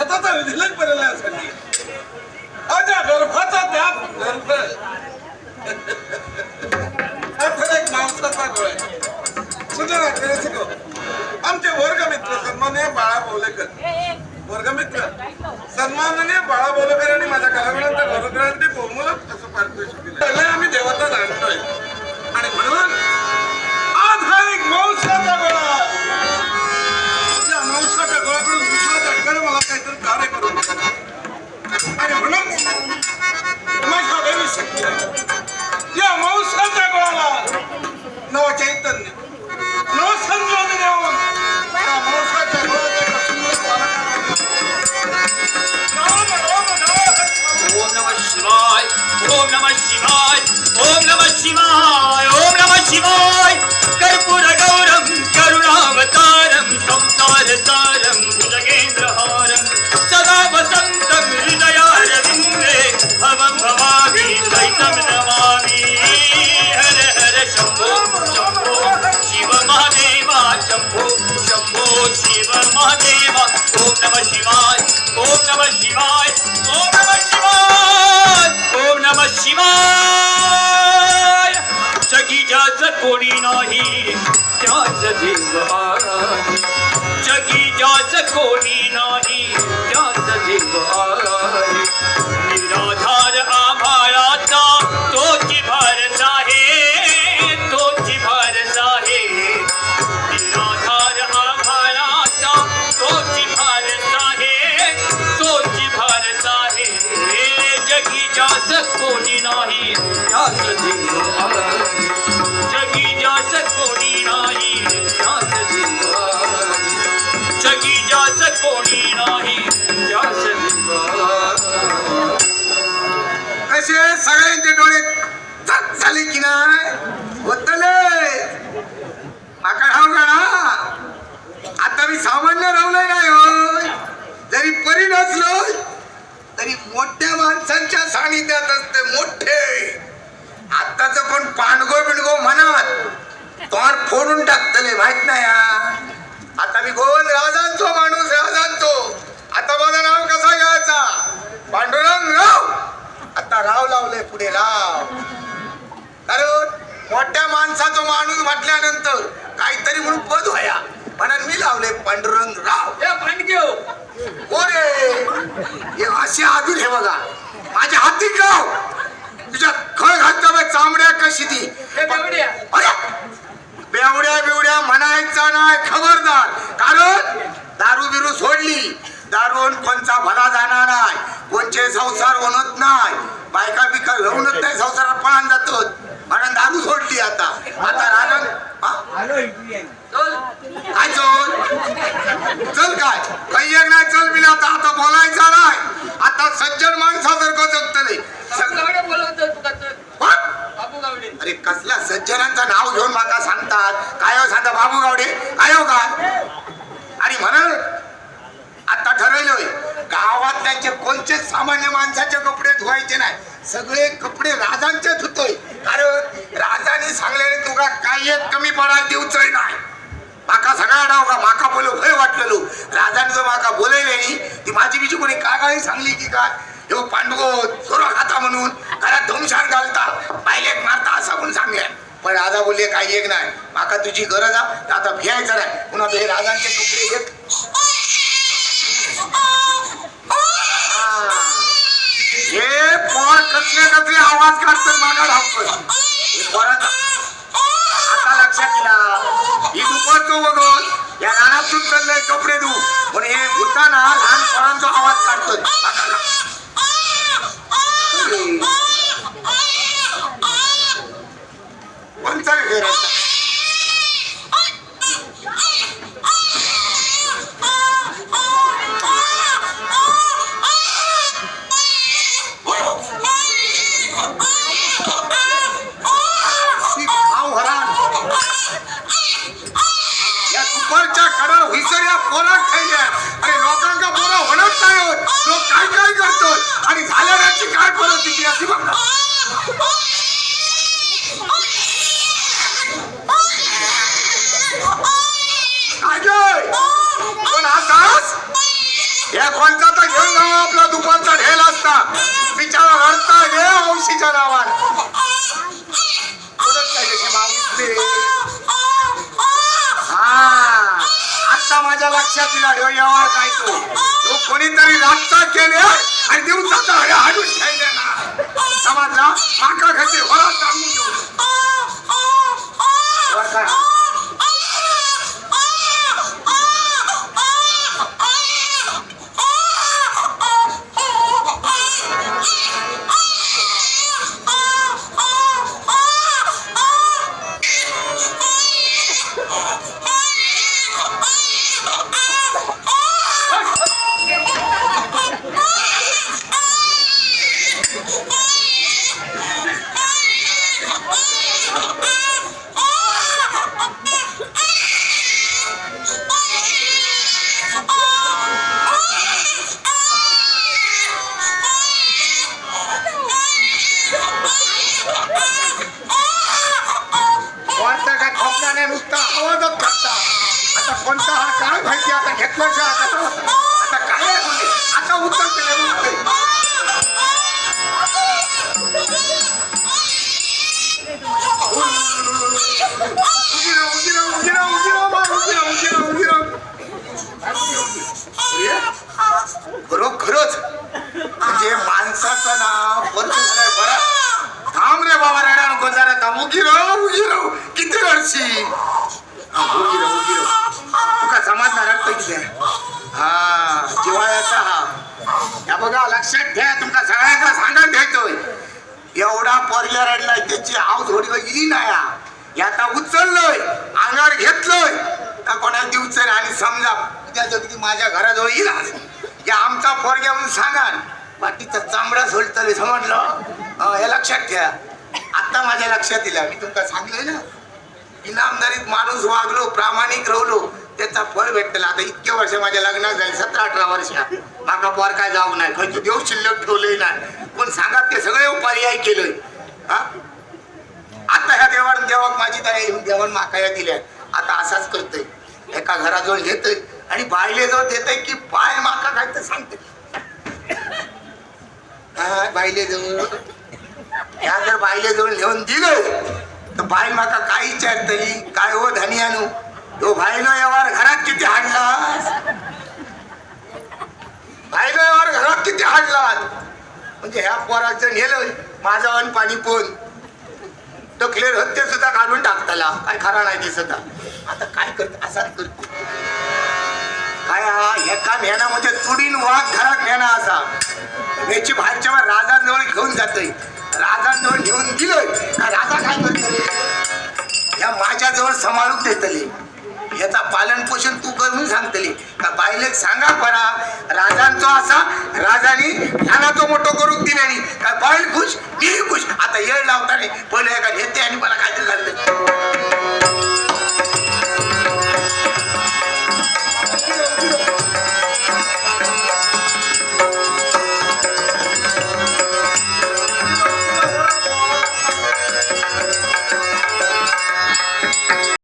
छताचा तर स्वतःचा विधिलक बनवण्यासाठी माझ्या गर्भाचा त्याग गर्भ. हा एक माणसाचा डोळा. सुंदर आठवणी शिकव. आमचे वर्गमित्र सन्माननीय बाळा बोलेकर. वर्गमित्र सन्माननीय बाळा बोलेकर आणि माझ्या कलागुणांच्या घरोघरांचे बहुमूलक असं पारितोषिक दिलं. आम्ही देवता जाणतोय. आणि म्हणून आणि म्हणून माझ्या देवी शक्ती या मांसाच्या गोळाला नव चैतन्य नव संजीवनी देऊन या मांसाच्या एका सुंदर बालकाला ओम नमः शिवाय ओम नमः शिवाय ओम नमः शिवाय ओम नमः शिवाय. शंभो महादेव ओम नम शिवाय ओम नम शिवाय ओम नम शिवाय ओम नम शिवाय। जगी ज्याच कोणी नाही त्याच देव आहे जगी ज्याच कोणी नाही त्याच देव आहे सगळ्यांचे डोळे झाले की नाही? होतले माका ठाव ना आता मी सामान्य राहलोय नाही होय. जरी परी नसलो तरी मोठ्या माणसांच्या सानिध्यात असते मोठे. आताच कोण पांडगो बिंडगो म्हणत? तोंड फोडून टाकतले माहीत नाही हा. आता मी गोल राजांचो माणूस राजांचो. आता माझं नाव कसा घ्यायचा? पांडुरंग राव. आता राव लावले पुढे राव. कारण मोठ्या माणसाचा माणूस म्हटल्यानंतर काहीतरी म्हणून पद व्हाया. म्हणून मी लावले पांडुरंग राव. हे भांडग्यो. हो रे हे असे आदूर हे बघा. माझ्या हाती गाव तुझ्या खळ घालता बघ चांबड्या कशी ती बेवड्या. बेवड्या म्हणायचं नाही खबरदार. कारण दारू बिरू सोडली. दारून कोणचा भला जाणार नाही. कोणचे संसार होत नाही. बायका बिका घेऊनच नाही संसारात पळान जातो म्हणून दारू सोडली आता. आता राजन? चल. काय चल? चल काय? काही एक नाही चल बिला आता आता बोलायचा नाही आता सज्जन माणसासारखं जगतले गावडे बोलवतोय तुका तर. बाबू गावडे अरे कसल्या सज्जनांचं नाव घेऊन माका सांगतात? काय हो साधा बाबू गावडे? काय हो काय आणि म्हणाल आता ठरवलोय गावात त्यांचे कोणतेच सामान्य माणसाचे कपडे धुवायचे नाही सगळे कपडे राजांचे धुतोय. कारण राजाने सांगलेले तुका काही एक कमी पडायला देऊचय नाही. माका सगळा डाव का माका बोलो भय वाटलेलो. राजाने जो माका बोलवलेली ती माझी बिची कोणी कागाळी सांगली की काय? ह्यो पांडुगो चोरा खाता म्हणून. घरात धुमशान घालता. पायलेक मारता असं म्हणून सांगले. पण राजा बोलले काही एक नाही. माका तुझी गरज आ तर आता भियायचं नाही. पुन्हा हे राजांचे कपडे घेत हे पोर कसले कसले आवाज काढतात मागा धावतोय. हे पोराचा आता लक्षात दिला ही दुपारतो बघून या रानातून चाललंय कपडे धू पण हे भूताना लहान पोरांचा आवाज काढतोय. तिच्या नावात. आता माझ्या लक्षात येणार यावर काय तो. कोणीतरी रास्ता केले आणि दिवसाचा हड्या हाडून ठेवले. ना समाजला माका खाती होळा सांगून देऊ. काय? कोणता हा काय माहिती आता घेतलं आता. आता काय आता उत्तर खरोखरच म्हणजे माणसाचं नाव बरं. थांब रे बाबा रेडा नको जरा थांब. उगी राहू उगी राहू. किती वर्षी उगी राहू. बघा लक्षात ठेवा तुमका सगळ्यांना सांगून ठेवतोय एवढा पोरग्या रडलाय त्याची आव थोडी वेळ गेली नाही हा. आता उचललोय अंगार घेतलोय. का कोणा दिवचर आणि समजा उद्या जगदी माझ्या घराजवळ येईल आज. या आमचा पोरग्या म्हणून सांगा बाकीचा चांबडा सोडतले समजलं. हे लक्षात ठेवा. आता माझ्या लक्षात येईल. मी तुमका सांगलोय ना इनामदारीत माणूस वागलो प्रामाणिक राहलो. त्याचा फळ भेटतला. आता इतके वर्ष माझ्या लग्नात झाले सतरा अठरा वर्ष. माका पोर काय जाऊ नाही. खंयची देव शिल्लक ठेवलंय नाही पण सांगा ते सगळे पर्याय केलंय. हा? आता ह्या देवान देवाक माझी तयारी येऊन देवान माका या दिल्या. आता असाच करतोय. एका घराजवळ घेतोय आणि बायले जवळ देतय की बाय माका काय तर सांगते हा बायले जवळ. ह्या जर बायले जवळ घेऊन दिलं तर बाय माका काय विचारतली काय हो धनी आणू? तो भाईनो यावर घरात किती हाडला भाईनो यावर घरात किती हाडला म्हणजे ह्या पोराचं नेलं माझं अन पाणी पोन होत ते सुद्धा काढून टाकताला काय खरा नाही दिसत. आता काय करत? असा करतो. काय हा? एका मेनामध्ये तुडीन वाघ घरात नेणा असा. याची बाहेरच्या राजाजवळ घेऊन जातोय. आईले सांगा परा राजांचो असा राजानी ह्याला तो मोठो करून दिल्यानी काय बाईल खुश मी खुश आता येळ लावताना पहिले एका नेते आणि मला